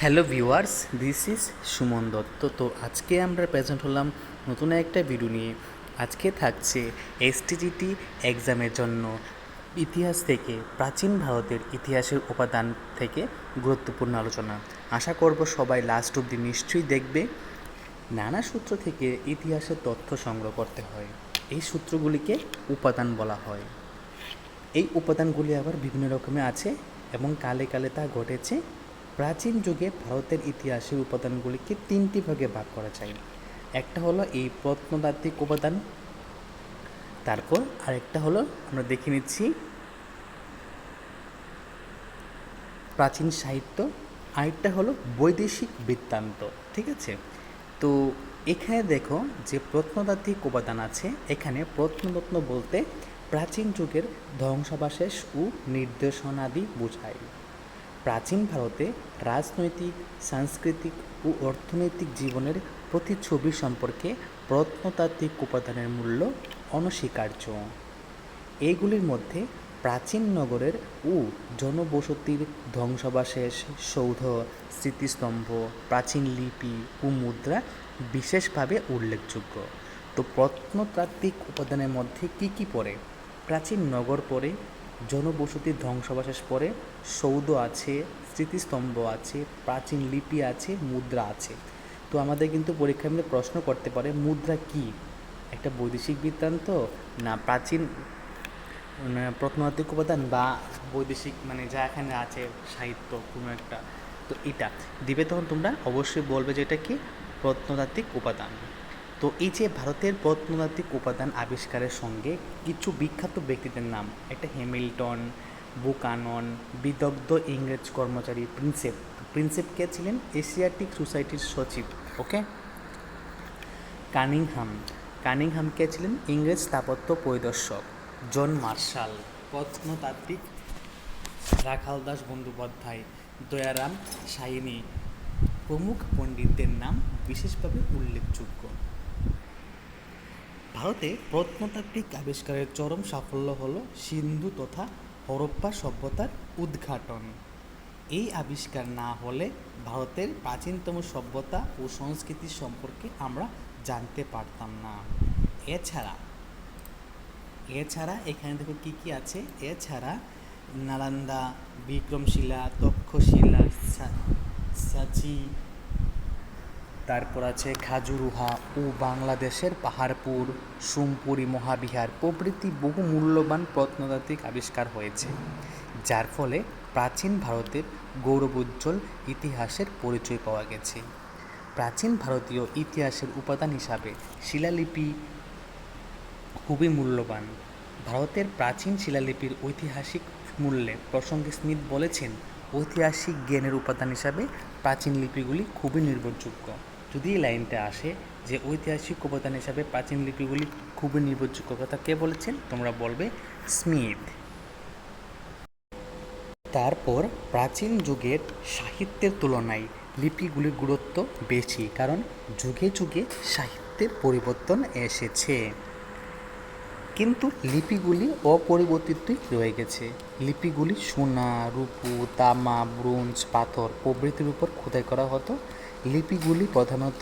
Hello viewers, this is Suman Dutta. তো আজকে আমরা প্রেজেন্ট হলাম নতুন একটা ভিডিও নিয়ে। আজকে থাকছে এসটিজিটি এক্সামের জন্য। ইতিহাস থেকে, প্রাচীন ভারতের ইতিহাসের উপাদান থেকে গুরুত্বপূর্ণ আলোচনা। আশা করব সবাই লাস্ট অবধি নিশ্চয়ই দেখবে। নানা সূত্র থেকে ইতিহাসের তথ্য সংগ্রহ করতে হয়। এই সূত্রগুলিকে উপাদান বলা হয়। এই উপাদানগুলি আবার বিভিন্ন রকমের আছে এবং কালে কালে তা ঘটেছে প্রাচীন যুগে ভারতের ইতিহাসের উপাদানগুলিকে তিনটি ভাগে ভাগ করা যায়। একটা হলো এই প্রত্নতাত্ত্বিক উপাদান, তারপর আরেকটা হলো আমরা দেখে নিচ্ছি প্রাচীন সাহিত্য, আরেকটা হলো বৈদেশিক বৃত্তান্ত, ঠিক আছে? তো এখানে দেখো যে প্রত্নতাত্ত্বিক উপাদান আছে, এখানে প্রত্নরত্ন বলতে প্রাচীন যুগের ধ্বংসাবশেষ ও নির্দেশনাদি বোঝায়। প্রাচীন ভারতে রাজনৈতিক, সাংস্কৃতিক ও অর্থনৈতিক জীবনের প্রতিচ্ছবি সম্পর্কে প্রত্নতাত্ত্বিক উপাদানের মূল্য অনস্বীকার্য। এইগুলির মধ্যে প্রাচীন নগরের ও জনবসতির ধ্বংসাবশেষ, সৌধ, স্মৃতিস্তম্ভ, প্রাচীন লিপি ও মুদ্রা বিশেষভাবে উল্লেখযোগ্য। তো প্রত্নতাত্ত্বিক উপাদানের মধ্যে কি কি পড়ে? প্রাচীন নগর পড়ে জনবসতির ধ্বংসাবশেষ পড়ে সৌধ আছে, স্মৃতিস্তম্ভ আছে, প্রাচীন লিপি আছে, মুদ্রা আছে। তো আমাদের কিন্তু পরীক্ষা মিলে প্রশ্ন করতে পারে, মুদ্রা কি? একটা বৈদেশিক বৃত্তান্ত না প্রাচীন মানে প্রত্নতাত্ত্বিক উপাদান বা বৈদেশিক মানে যা এখানে আছে, সাহিত্য, কোনো একটা। তো এটা দিবে তখন তোমরা অবশ্যই বলবে যে এটা কি? প্রত্নতাত্ত্বিক উপাদান। তো এই যে ভারতের প্রত্নতাত্ত্বিক উপাদান আবিষ্কারের সঙ্গে কিছু বিখ্যাত ব্যক্তিদের নাম, একটা হ্যামিল্টন, বুকানন, বিদগ্ধ ইংরেজ কর্মচারী প্রিন্সেপ। প্রিন্সেপ কে ছিলেন? এশিয়াটিক সোসাইটির সচিব ওকে কানিংহাম। কানিংহাম কে ছিলেন? ইংরেজ স্থাপত্য পরিদর্শক। John Marshall. প্রত্নতাত্ত্বিক রাখালদাস বন্দ্যোপাধ্যায়। দয়ারাম সাইনি। প্রমুখ পণ্ডিতদের নাম বিশেষভাবে উল্লেখযোগ্য। ভারতে প্রত্নতাত্ত্বিক আবিষ্কারের চরম সাফল্য হল সিন্ধু তথা হরপ্পা সভ্যতার উদ্ঘাটন। এই আবিষ্কার না হলে ভারতের প্রাচীনতম সভ্যতা ও সংস্কৃতি সম্পর্কে আমরা জানতে পারতাম না। এছাড়া এছাড়া এখানে দেখো কী কী আছে? এছাড়া নালন্দা, বিক্রমশিলা, তক্ষশিলা সাচি তারপর আছে খাজুরুহা ও বাংলাদেশের পাহাড়পুর। সোমপুরি মহাবিহার প্রভৃতি বহু মূল্যবান প্রত্নতাত্ত্বিক আবিষ্কার হয়েছে, যার ফলে প্রাচীন ভারতের গৌরবোজ্জ্বল ইতিহাসের পরিচয় পাওয়া গেছে। প্রাচীন ভারতীয় ইতিহাসের উপাদান হিসাবে শিলালিপি খুবই মূল্যবান। ভারতের প্রাচীন শিলালিপির ঐতিহাসিক মূল্যে প্রসঙ্গে স্মিথ বলেছেন, ঐতিহাসিক জ্ঞানের উপাদান হিসাবে প্রাচীন লিপিগুলি খুবই নির্ভরযোগ্য। যদি এই লাইনটা আসে যে ঐতিহাসিক উপাদান হিসাবে প্রাচীন লিপিগুলি খুবই নির্ভরযোগ্য কথা কে বলেছেন? তোমরা বলবে স্মিথ। তারপর প্রাচীন যুগের সাহিত্যের তুলনায় লিপিগুলির গুরুত্ব বেশি, কারণ যুগে যুগে সাহিত্যের পরিবর্তন এসেছে। কিন্তু লিপিগুলি অপরিবর্তিতই রয়ে গেছে। লিপিগুলি সোনা, রূপু, তামা, ব্রোঞ্জ, পাথর প্রভৃতির উপর খোদাই করা হতো। লিপিগুলি প্রধানত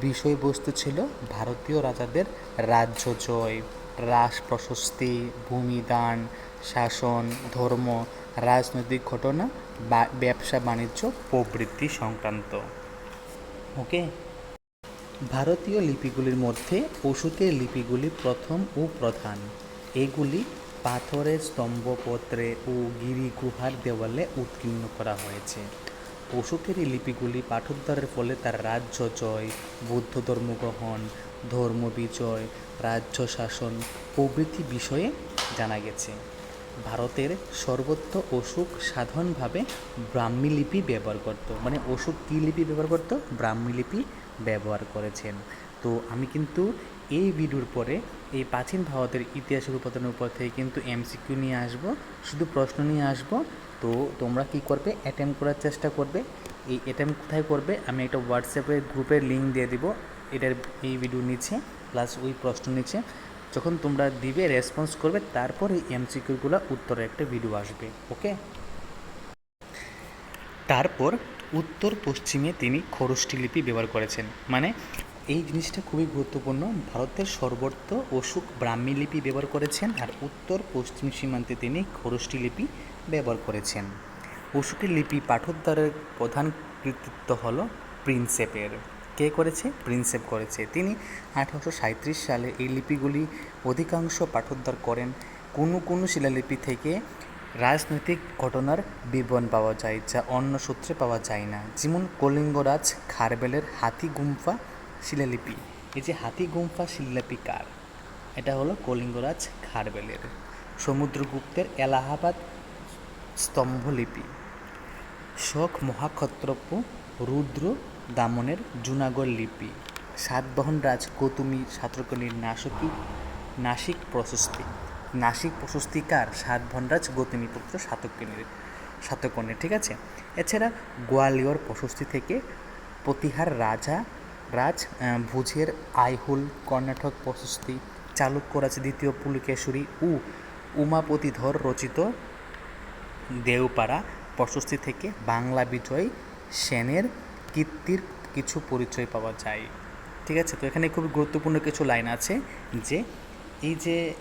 বিষয়বস্তু ছিল ভারতীয় রাজাদের রাজ্য জয়। রাস প্রশস্তি, ভূমিদান, শাসন, ধর্ম, রাজনৈতিক ঘটনা বা ব্যবসা বাণিজ্য, প্রবৃত্তি সংক্রান্ত। ওকে? ভারতীয় লিপিগুলির মধ্যে অশোকের লিপিগুলি প্রথম ও প্রধান। এগুলি পাথরের স্তম্ভপত্রে ও গিরি গুহার দেওয়ালে উৎকীর্ণ করা হয়েছে। অশোকের এই লিপিগুলি পাঠোদ্ধারের ফলে তার রাজ্য জয়, বৌদ্ধ ধর্মগ্রহণ ধর্ম বিজয়, রাজ্য শাসন, প্রভৃতি বিষয়ে জানা গেছে। ভারতের সর্বত্র অশোক সাধারণভাবে ব্রাহ্মী লিপি ব্যবহার করত। মানে অশোক কী লিপি ব্যবহার করত? ব্রাহ্মী লিপি ব্যবহার করেছেন। তো আমি কিন্তু এই ভিডিওর পরে এই প্রাচীন ভারতের ইতিহাসের উপাদানের উপর থেকে কিন্তু এমসিকিউ নিয়ে আসব, শুধু প্রশ্ন নিয়ে আসব তো তোমরা কি করবে? অ্যাটেম্প করার চেষ্টা করবে। এই অ্যাটেম্প কোথায় করবে? আমি একটা হোয়াটসঅ্যাপে গ্রুপের লিঙ্ক দিয়ে দিব। এটার এই ভিডিও নিচে প্লাস ওই প্রশ্ন নিচে। যখন তোমরা দিবে রেসপন্স করবে, তারপর এই এমসিকিউগুলো উত্তরের একটা ভিডিও আসবে। ওকে তারপর উত্তর পশ্চিমে তিনি খরষ্টি লিপি ব্যবহার করেছেন। মানে এই জিনিসটা খুবই গুরুত্বপূর্ণ। ভারতের সর্বত্র অশোক ব্রাহ্মী লিপি ব্যবহার করেছেন। আর উত্তর পশ্চিম সীমান্তে তিনি খরষ্টি লিপি ব্যবহার করেছেন। অশোকের লিপি পাঠোদ্ধারের প্রধান কৃতিত্ব হল প্রিন্সেপের। কে করেছে? প্রিন্সেপ করেছে। তিনি আঠারোশো সালে এই লিপিগুলি অধিকাংশ পাঠোদ্ধার করেন। কোনো কোনো শিলালিপি থেকে রাজনৈতিক ঘটনার বিবরণ পাওয়া যায়, যা অন্য সূত্রে পাওয়া যায় না। যেমন কলিঙ্গরাজ খারবেলের হাতি গুম্ফা শিলালিপি। এই যে হাতি গুম্ফা শিলালিপি কার? এটা হলো কলিঙ্গরাজ খারবেলের। সমুদ্রগুপ্তের এলাহাবাদ স্তম্ভলিপি। শোক মহাক্ষত্রপ রুদ্র দামনের জুনাগড় লিপি। সাতবাহন রাজ গৌতমী সাতরকণীর নাসকি নাসিক প্রশস্তি। নাসিক প্রশস্তিকার সাতভনরাজ গৌতমী পুত্র সাতকর্ণীর সাতকর্ণীর ঠিক আছে? এছাড়া গোয়ালিয়র প্রশস্তি থেকে প্রতিহার রাজা, রাজ ভুজের আইহুল, কর্ণাটক প্রশস্তি, চালুক্য চালুক্যরাজ দ্বিতীয় পুলিকেশ্বরী ও উমাপতিধর রচিত দেওপাড়া প্রশস্তি থেকে বাংলা বিজয় সেনের কীর্তির কিছু পরিচয় পাওয়া যায়। ঠিক আছে? তো এখানে খুবই গুরুত্বপূর্ণ কিছু লাইন আছে যে, এই যে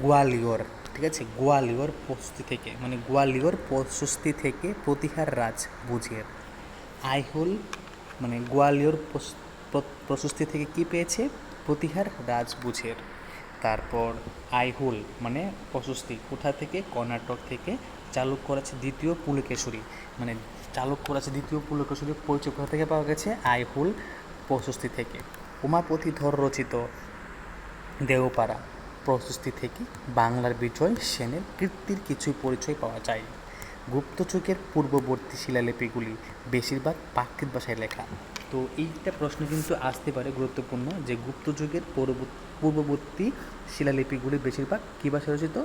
গোয়ালিয়র, ঠিক আছে? গোয়ালিয়র প্রশস্তি থেকে মানে গোয়ালিয়র প্রশস্তি থেকে প্রতিহার রাজ বুঝের। আইহুল মানে গোয়ালিয়র প্রশ- প্রশস্তি থেকে কি পেয়েছে? প্রতিহার রাজ বুঝের। তারপর আইহুল মানে প্রশস্তি কোথা থেকে? কর্ণাটক থেকে চালুক করেছে দ্বিতীয় পুলকেশ্বরী। মানে চালুক করেছে দ্বিতীয় পুলকেশ্বরীর পরিচয় কোথা থেকে পাওয়া গেছে? আইহুল প্রশস্তি থেকে। উমাপতি ধর রচিত দেওপাড়া প্রশস্তি থেকে বাংলার বিজয় সেনের কীর্তির কিছু পরিচয় পাওয়া যায়। গুপ্তযুগের পূর্ববর্তী শিলালিপিগুলি বেশিরভাগ প্রাকৃত ভাষায় লেখা। তো এইটা প্রশ্ন কিন্তু আসতে পারে গুরুত্বপূর্ণ যে গুপ্তযুগের পূর্ববর্তী পূর্ববর্তী শিলালিপিগুলি বেশিরভাগ কী ভাষায় রচিত?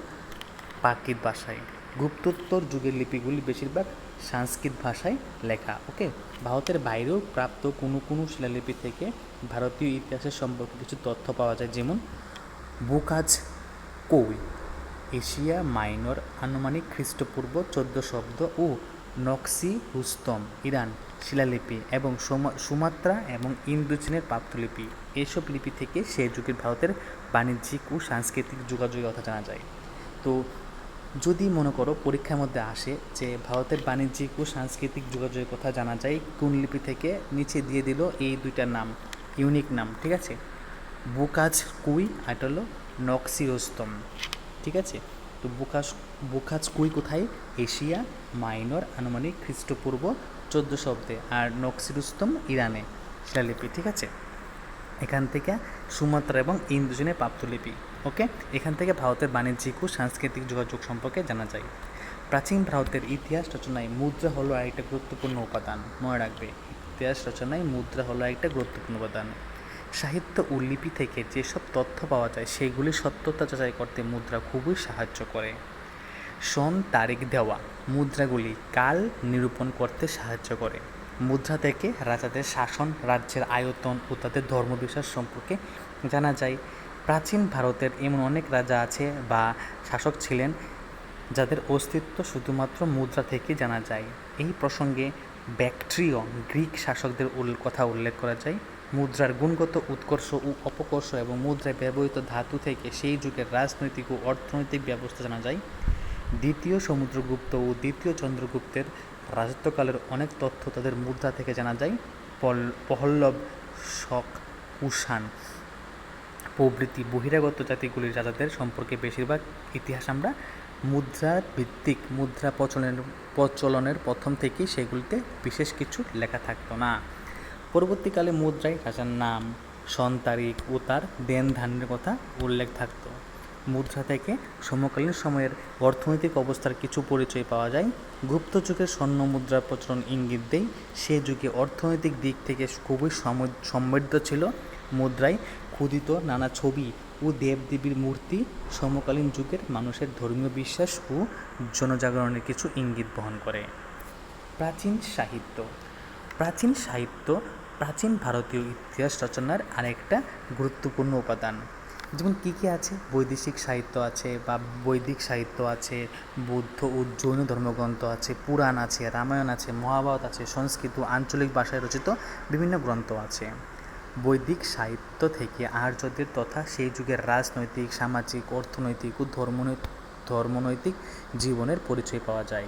প্রাকৃত ভাষায়। গুপ্তোত্তর যুগের লিপিগুলি বেশিরভাগ সংস্কৃত ভাষায় লেখা, ওকে? ভারতের বাইরেও প্রাপ্ত কোনো কোনো শিলালিপি থেকে ভারতীয় ইতিহাসের সম্পর্কে কিছু তথ্য পাওয়া যায়, যেমন বুকাজ কৌই এশিয়া মাইনর আনুমানিক খ্রিস্টপূর্ব চোদ্দ শব্দ ও নকশি রুস্তম ইরান, শিলালিপি এবং সুমাত্রা এবং ইন্দোচীনের প্রাপ্তলিপি এইসব লিপি থেকে সেই যুগের ভারতের বাণিজ্যিক ও সাংস্কৃতিক যোগাযোগের কথা জানা যায়। তো যদি মনে করো পরীক্ষার মধ্যে আসে যে ভারতের বাণিজ্যিক ও সাংস্কৃতিক যোগাযোগের কথা জানা যায়, কোন লিপি থেকে নিচে দিয়ে দিল এই দুইটার নাম, ইউনিক নাম, ঠিক আছে? বুকাজ কুই, আর হলো নক্সিরোস্তম ঠিক আছে? তো বুকাস বুকাজ কুই কোথায়? এশিয়া, মাইনর, আনুমানিক খ্রিস্টপূর্ব চোদ্দ শব্দে আর নক্সিরুস্তম, ইরানে। শিলালিপি, ঠিক আছে? এখান থেকে সুমাত্রা এবং ইন্দোজনের প্রাপ্তলিপি ওকে? এখান থেকে ভারতের বাণিজ্যিক ও সাংস্কৃতিক যোগাযোগ সম্পর্কে জানা যায়। প্রাচীন ভারতের ইতিহাস রচনায় মুদ্রা হলো আরেকটা গুরুত্বপূর্ণ উপাদান, মনে রাখবে। ইতিহাস রচনায় মুদ্রা হলো একটা গুরুত্বপূর্ণ উপাদান। সাহিত্য উল্লিপি লিপি থেকে যেসব তথ্য পাওয়া যায়, সেগুলি সত্যতা যাচাই করতে মুদ্রা খুবই সাহায্য করে। সন তারিখ দেওয়া, মুদ্রাগুলি কাল নিরূপণ করতে সাহায্য করে। মুদ্রা থেকে রাজাদের শাসন, রাজ্যের আয়তন ও তাদের ধর্মবিশ্বাস সম্পর্কে জানা যায়। প্রাচীন ভারতের এমন অনেক রাজা আছে বা শাসক ছিলেন, যাদের অস্তিত্ব শুধুমাত্র মুদ্রা থেকে জানা যায়। এই প্রসঙ্গে ব্যাকট্রিয় গ্রিক শাসকদের কথা উল্লেখ করা যায়। মুদ্রার গুণগত উৎকর্ষ ও অপকর্ষ এবং মুদ্রায় ব্যবহৃত ধাতু থেকে সেই যুগের রাজনৈতিক ও অর্থনৈতিক ব্যবস্থা জানা যায়। দ্বিতীয় সমুদ্রগুপ্ত ও দ্বিতীয় চন্দ্রগুপ্তের রাজত্বকালের অনেক তথ্য তাদের মুদ্রা থেকে জানা যায়। পহল্লব, শক কুষাণ প্রভৃতি বহিরাগত জাতিগুলির রাজাদের সম্পর্কে বেশিরভাগ ইতিহাস আমরা মুদ্রা ভিত্তিক মুদ্রা প্রচলনের প্রচলনের প্রথম থেকেই সেগুলিতে বিশেষ কিছু লেখা থাকতো না। পরবর্তীকালে মুদ্রায় রাজার নাম, সন তারিখ ও তার দেন ধানের কথা উল্লেখ থাকত। মুদ্রা থেকে সমকালীন সময়ের অর্থনৈতিক অবস্থার কিছু পরিচয় পাওয়া যায়। গুপ্ত যুগের স্বর্ণ মুদ্রার প্রচলন ইঙ্গিত দেয়, সে যুগে অর্থনৈতিক দিক থেকে খুবই সমৃদ্ধ ছিল। মুদ্রায় ক্ষুদিত নানা ছবি ও দেবদেবীর মূর্তি সমকালীন যুগের মানুষের ধর্মীয় বিশ্বাস ও জনজাগরণের কিছু ইঙ্গিত বহন করে। প্রাচীন সাহিত্য। প্রাচীন সাহিত্য প্রাচীন ভারতীয় ইতিহাস রচনার আরেকটা গুরুত্বপূর্ণ উপাদান। যেমন কী কী আছে? বৈদেশিক সাহিত্য আছে বা বৈদিক সাহিত্য আছে, বৌদ্ধ ও জৈন ধর্মগ্রন্থ আছে, পুরাণ আছে, রামায়ণ আছে, মহাভারত আছে, সংস্কৃত আঞ্চলিক ভাষায় রচিত বিভিন্ন গ্রন্থ আছে। বৈদিক সাহিত্য থেকে আর্যদের তথা সেই যুগের রাজনৈতিক, সামাজিক, অর্থনৈতিক ও ধর্মনৈতিক ধর্মনৈতিক জীবনের পরিচয় পাওয়া যায়।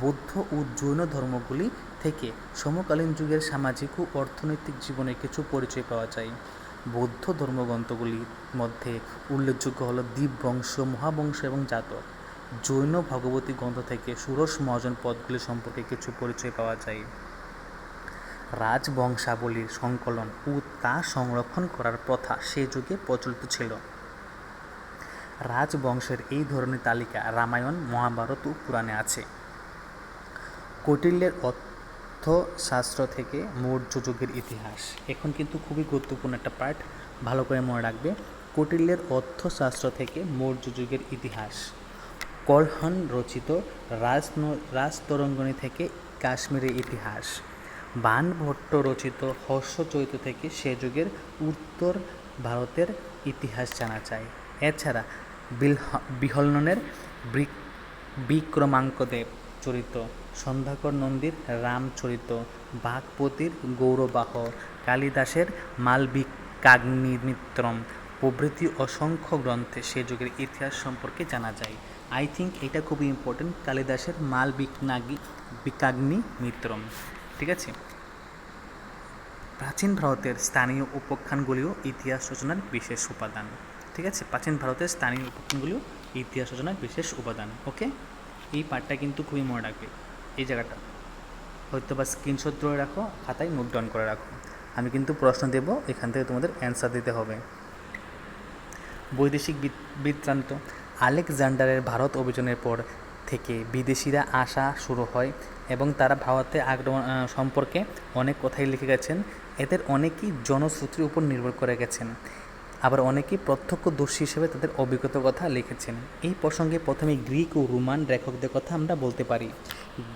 বৌদ্ধ ও জৈন ধর্মগুলি থেকে সমকালীন যুগের সামাজিক ও অর্থনৈতিক জীবনের কিছু পরিচয় পাওয়া যায়। বৌদ্ধ ধর্মগ্রন্থগুলির মধ্যে উল্লেখযোগ্য হলো দীপবংশ মহাবংশ এবং জাতক। জৈন ভগবতী গ্রন্থ থেকে ষোড়শ মহাজন পদগুলি সম্পর্কে কিছু পরিচয় পাওয়া যায়। রাজবংশাবলীর সংকলন ও তা সংরক্ষণ করার প্রথা সে যুগে প্রচলিত ছিল। রাজবংশের এই ধরনের তালিকা রামায়ণ, মহাভারত ও পুরাণে আছে। কৌটিল্যের অর্থশাস্ত্র থেকে মৌর্য যুগের ইতিহাস। এখন কিন্তু খুবই গুরুত্বপূর্ণ একটা পার্ট ভালো করে মনে রাখবে। কৌটিল্যের অর্থশাস্ত্র থেকে মৌর্য যুগের ইতিহাস। কলহন রচিত রাজ রাজতরঙ্গনী থেকে কাশ্মীরের ইতিহাস। বানভট্ট রচিত হর্ষচরিত থেকে সে যুগের উত্তর ভারতের ইতিহাস জানা যায়। এছাড়া বিহলনের বিক্রমাঙ্কদেব চরিত সন্ধ্যাকর নন্দীর রামচরিত বাঘপতির গৌরবাহ। কালিদাসের মালবিকাগ্নিমিত্রম। প্রভৃতি অসংখ্য গ্রন্থে সে যুগের ইতিহাস সম্পর্কে জানা যায়। আই থিঙ্ক এটা খুবই ইম্পর্টেন্ট কালিদাসের মালবিকনাগি বিকাগ্নি মিত্রম ঠিক আছে? প্রাচীন ভারতের স্থানীয় উপাখ্যানগুলিও ইতিহাস রচনার বিশেষ উপাদান। ঠিক আছে? প্রাচীন ভারতের স্থানীয় উপাখ্যানগুলিও ইতিহাস রচনার বিশেষ উপাদান। ওকে এই পার্টটা কিন্তু খুবই মনে রাখবে, এই জায়গাটা। হয়তো বা স্ক্রিনশট ধরে রাখো, খাতায় নোট ডাউন করে রাখো। আমি কিন্তু প্রশ্ন দেব, এখান থেকে তোমাদের অ্যান্সার দিতে হবে। বৈদেশিক বৃত- বৃত্তান্ত আলেকজান্ডারের ভারত অভিযানের পর থেকে বিদেশিরা আসা শুরু হয় এবং তারা ভারতে আক্রমণ সম্পর্কে অনেক কথাই লিখে গেছেন। এদের অনেকেই জনশ্রুতির উপর নির্ভর করে গেছেন। আবার অনেকেই প্রত্যক্ষদর্শী হিসেবে তাদের অভিজ্ঞতার কথা লিখেছেন। এই প্রসঙ্গে প্রথমে গ্রিক ও রোমান লেখকদের কথা আমরা বলতে পারি।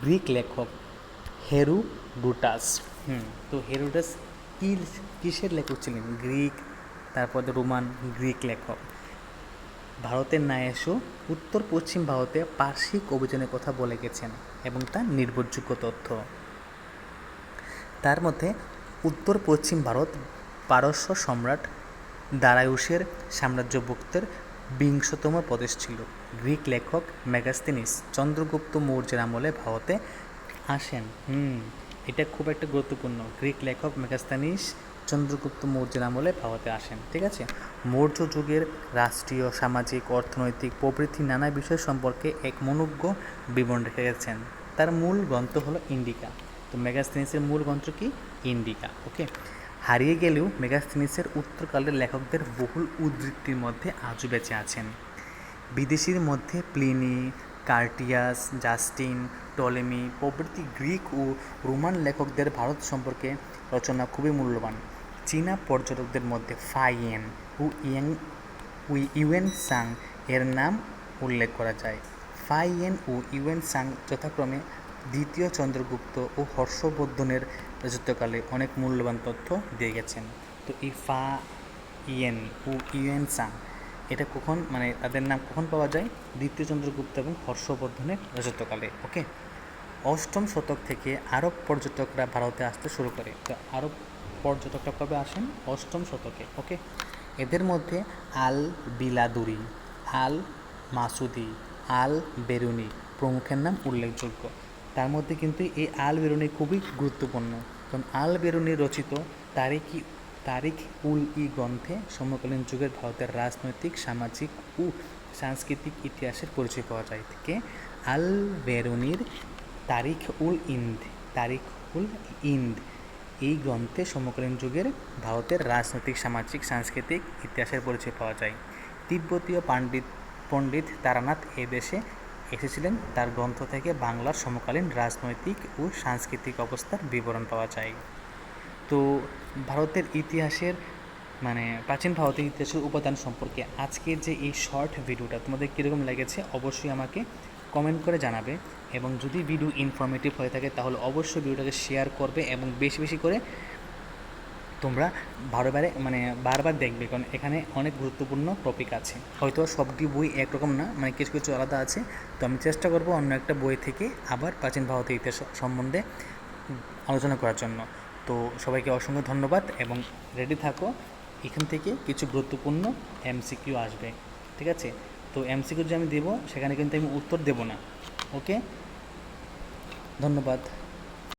গ্রিক লেখক হেরু ডুটাস হুম, তো হেরুডাস কি কিসের লেখক ছিলেন? গ্রিক, তারপর রোমান গ্রিক লেখক। ভারতের ন্যায়সও উত্তর পশ্চিম ভারতে পার্শ্বিক অভিযানের কথা বলে গেছেন এবং তার নির্ভরযোগ্য তথ্য। তার মধ্যে উত্তর পশ্চিম ভারত পারস্য সম্রাট দারায়ুসের সাম্রাজ্যভুক্তের বিংশতম প্রদেশ ছিল। গ্রিক লেখক মেগাস্তিনিস চন্দ্রগুপ্ত মৌর্যের আমলে ভারতে আসেন। হুম, এটা খুব একটা গুরুত্বপূর্ণ। গ্রিক লেখক মেগাস্তানিস চন্দ্রগুপ্ত মৌর্যের আমলে ভারতে আসেন, ঠিক আছে? মৌর্য যুগের রাষ্ট্রীয়, সামাজিক, অর্থনৈতিক প্রভৃতি নানা বিষয় সম্পর্কে এক মনোজ্ঞ বিবরণ রেখে গেছেন। তার মূল গ্রন্থ হলো ইন্ডিকা। তো মেগাস্তিনিসের মূল গ্রন্থ কি? Indica, okay? হারিয়ে গেলেও মেগাস্তিনিসের উত্তরকালের লেখকদের বহুল উদ্ধৃতির মধ্যে আজও বেঁচে আছেন। বিদেশির মধ্যে প্লিনি, কার্টিয়াস, জাস্টিন, টলেমি প্রভৃতি গ্রিক ও রোমান লেখকদের ভারত সম্পর্কে রচনা খুবই মূল্যবান। চীনা পর্যটকদের মধ্যে ফাইয়েন ও ইয়েং, ও ইউএন সাং এর নাম উল্লেখ করা যায়। ফাইয়েন ও ইউএন সাং যথাক্রমে দ্বিতীয় চন্দ্রগুপ্ত ও হর্ষবর্ধনের রাজত্বকালে অনেক মূল্যবান তথ্য দিয়ে গেছেন। তো এই ফা ইয়েন ও ইউএন সাং, এটা কখন মানে তাদের নাম কখন পাওয়া যায়? দ্বিতীয় চন্দ্রগুপ্ত এবং হর্ষবর্ধনের রাজত্বকালে, ওকে? অষ্টম শতক থেকে আরব পর্যটকরা ভারতে আসতে শুরু করে। তো আরব পর্যটকরা কবে আসেন? অষ্টম শতকে, ওকে? এদের মধ্যে আল বিলাদুরি, আল মাসুদি, আল বেরুনি প্রমুখের নাম উল্লেখযোগ্য। তার মধ্যে কিন্তু এই আল বেরুনি খুবই গুরুত্বপূর্ণ। কারণ আল বেরুনি রচিত তারিখি তারিখ উল ই গ্রন্থে সমকালীন যুগের ভারতের রাজনৈতিক, সামাজিক ও সাংস্কৃতিক ইতিহাসের পরিচয় পাওয়া যায়। থেকে আল বেরুনির তারিখ উল ইন্দ, তারিখ উল ইন্দ এই গ্রন্থে সমকালীন যুগের ভারতের রাজনৈতিক, সামাজিক, সাংস্কৃতিক ইতিহাসের পরিচয় পাওয়া যায়। তিব্বতীয় পাণ্ডিত পণ্ডিত তারানাথ এ দেশে এসেছিলেন, তার গ্রন্থ থেকে বাংলার সমকালীন রাজনৈতিক ও সাংস্কৃতিক অবস্থার বিবরণ পাওয়া যায়। তো ভারতের ইতিহাসের মানে প্রাচীন ভারতের ইতিহাসের উপাদান সম্পর্কে আজকের যে এই শর্ট ভিডিওটা তোমাদের কীরকম লেগেছে অবশ্যই আমাকে কমেন্ট করে জানাবে এবং যদি ভিডিও ইনফরমেটিভ হয়ে থাকে তাহলে অবশ্যই ভিডিওটাকে শেয়ার করবে এবং বেশি বেশি করে তোমরা বারবারে মানে বারবার দেখবে, কারণ এখানে অনেক গুরুত্বপূর্ণ টপিক আছে। হয়তো সবটি বই একরকম না মানে কিছু কিছু আলাদা আছে। তো আমি চেষ্টা করব অন্য একটা বই থেকে আবার প্রাচীন ভারতের ইতিহাস সম্বন্ধে আলোচনা করার জন্য। তো সবাইকে অসংখ্য ধন্যবাদ এবং রেডি থাকো, এখান থেকে কিছু গুরুত্বপূর্ণ এমসিকিউ আসবে। ঠিক আছে? তো এমসিকিউ যে আমি দেবো, সেখানে কিন্তু আমি উত্তর দেবো না। ওকে ধন্যবাদ।